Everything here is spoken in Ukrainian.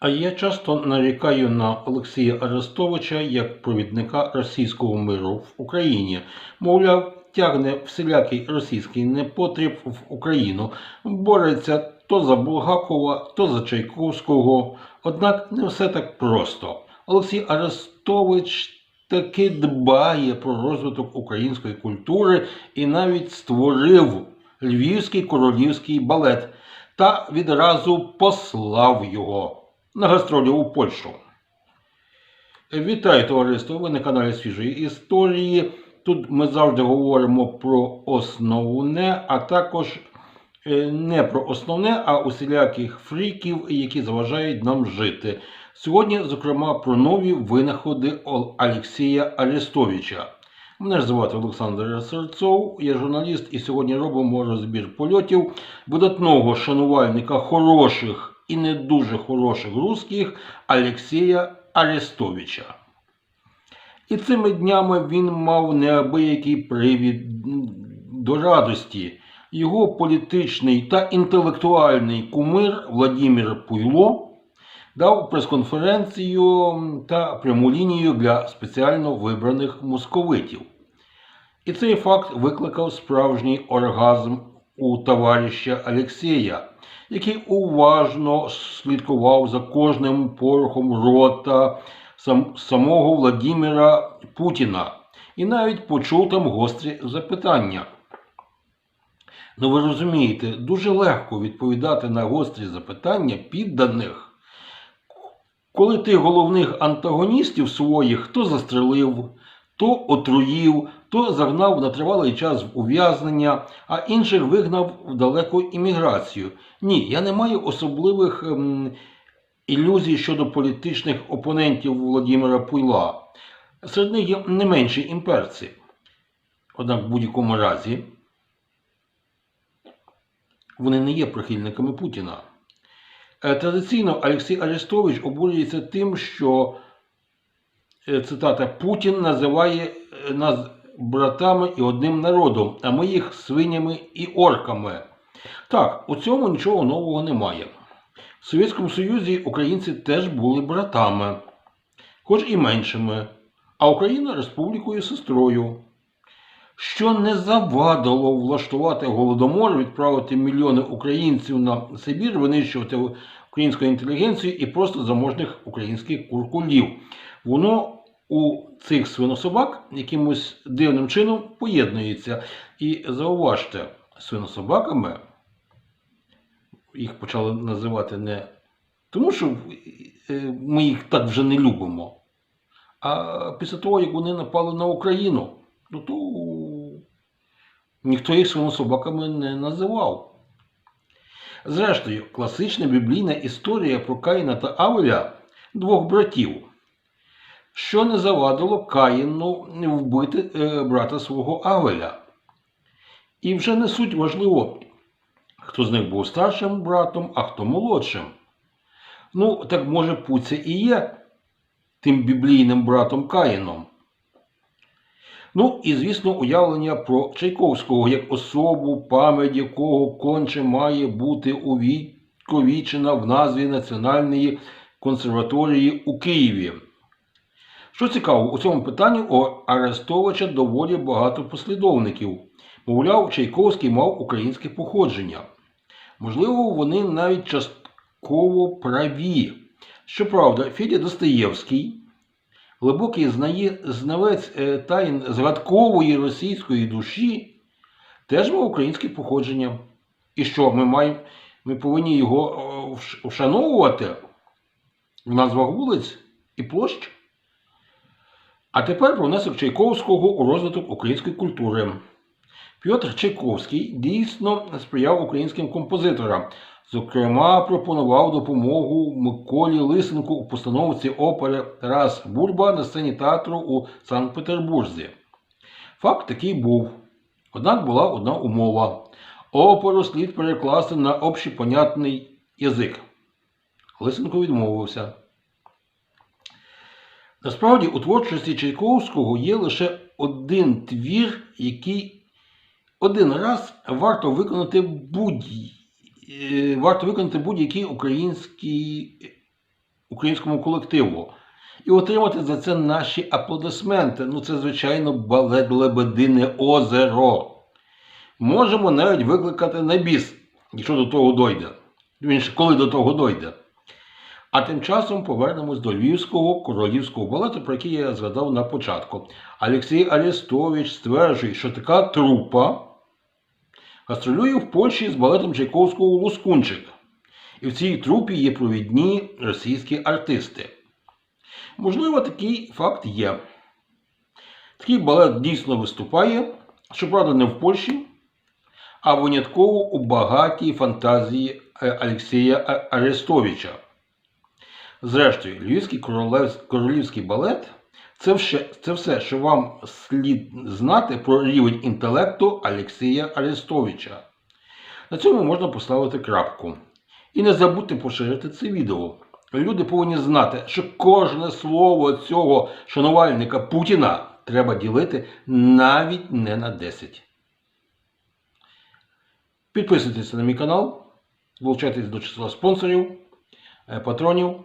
А я часто нарікаю на Олексія Арестовича як провідника російського миру в Україні. Мовляв, тягне всілякий російський непотріб в Україну, бореться то за Булгакова, то за Чайковського. Однак не все так просто. Олексій Арестович таки дбає про розвиток української культури і навіть створив Львівський королівський балет та відразу послав його на гастролі у Польщу. Вітаю, товариство! Ви на каналі Свіжої історії. Тут ми завжди говоримо про основне, а також е, не про основне, а усіляких фріків, які заважають нам жити. Сьогодні, зокрема, про нові винаходи Олексія Арестовича. Мене ж звати Олександр Серцов, я журналіст, і сьогодні робимо розбір польотів видатного шанувальника хороших і не дуже хороших русських Олексія Арестовича. І цими днями він мав неабиякий привід до радості. Його політичний та інтелектуальний кумир Владимир Пуйло дав прес-конференцію та пряму лінію для спеціально вибраних московитів. І цей факт викликав справжній оргазм у товариша Олексія, який уважно слідкував за кожним порохом рота сам, самого Владимира Путіна і навіть почув там гострі запитання. Ну ви розумієте, дуже легко відповідати на гострі запитання підданих, коли ти головних антагоністів своїх то застрелив, то отруїв, то загнав на тривалий час в ув'язнення, а інших вигнав в далеку імміграцію. Ні, я не маю особливих ем, ілюзій щодо політичних опонентів Володимира Пуйла. Серед них є не менші імперці. Однак в будь-якому разі вони не є прихильниками Путіна. Е, Традиційно Олексій Арестович обурюється тим, що е, цитата Путін називає е, нас братами і одним народом, а ми їх свинями і орками. Так, у цьому нічого нового немає. В Совєтському Союзі українці теж були братами, хоч і меншими, а Україна республікою сестрою. Що не завадило влаштувати голодомор, відправити мільйони українців на Сибір, винищувати українську інтелігенцію і просто заможних українських куркулів. Воно у цих свинособак якимось дивним чином поєднується. І зауважте, свинособаками їх почали називати не тому, що е, ми їх так вже не любимо, а після того, як вони напали на Україну, ну то ніхто їх свинособаками не називав. Зрештою, класична біблійна історія про Каїна та Авеля двох братів, що не завадило Каїну вбити е, брата свого Авеля. І вже не суть важливо, хто з них був старшим братом, а хто молодшим. Ну, так може Пуця і є тим біблійним братом Каїном. Ну і, звісно, уявлення про Чайковського як особу, пам'ять якого конче має бути увіковічена в назві Національної консерваторії у Києві. Що цікаво, у цьому питанні у Арестовича доволі багато послідовників. Мовляв, Чайковський мав українське походження. Можливо, вони навіть частково праві. Щоправда, Федя Достоєвський, глибокий знавець е, тайн згадкової російської душі, теж мав українське походження. І що, ми маємо, ми повинні його е, вшановувати в назвах вулиць і площ? А тепер про внесок Чайковського у розвиток української культури. Пьотр Чайковський дійсно сприяв українським композиторам. Зокрема, пропонував допомогу Миколі Лисенку у постановці опери Тарас Бульба на сцені театру у Санкт-Петербурзі. Факт такий був. Однак була одна умова. Оперу слід перекласти на общепонятний язик. Лисенко відмовився. Насправді, у творчості Чайковського є лише один твір, який один раз варто виконати будь е, варто виконати будь-який українському колективу. І отримати за це наші аплодисменти. Ну, це, звичайно, балет Лебедине озеро. Можемо навіть викликати на біс, якщо до того дойде. Вірніше, коли до того дойде. А тим часом повернемось до львівського королівського балету, про який я згадав на початку. Олексій Арестович стверджує, що така трупа гастролює в Польщі з балетом Чайковського Лускунчик. І в цій трупі є провідні російські артисти. Можливо, такий факт є. Такий балет дійсно виступає, щоправда, не в Польщі, а винятково у багатій фантазії е, Олексія Арестовича. Зрештою, Львівський королівський балет це все, це все, що вам слід знати про рівень інтелекту Олексія Арестовича. На цьому можна поставити крапку. І не забудьте поширити це відео. Люди повинні знати, що кожне слово цього шанувальника Путіна треба ділити навіть не на 10. Підписуйтесь на мій канал, долучайтесь до числа спонсорів, е, патронів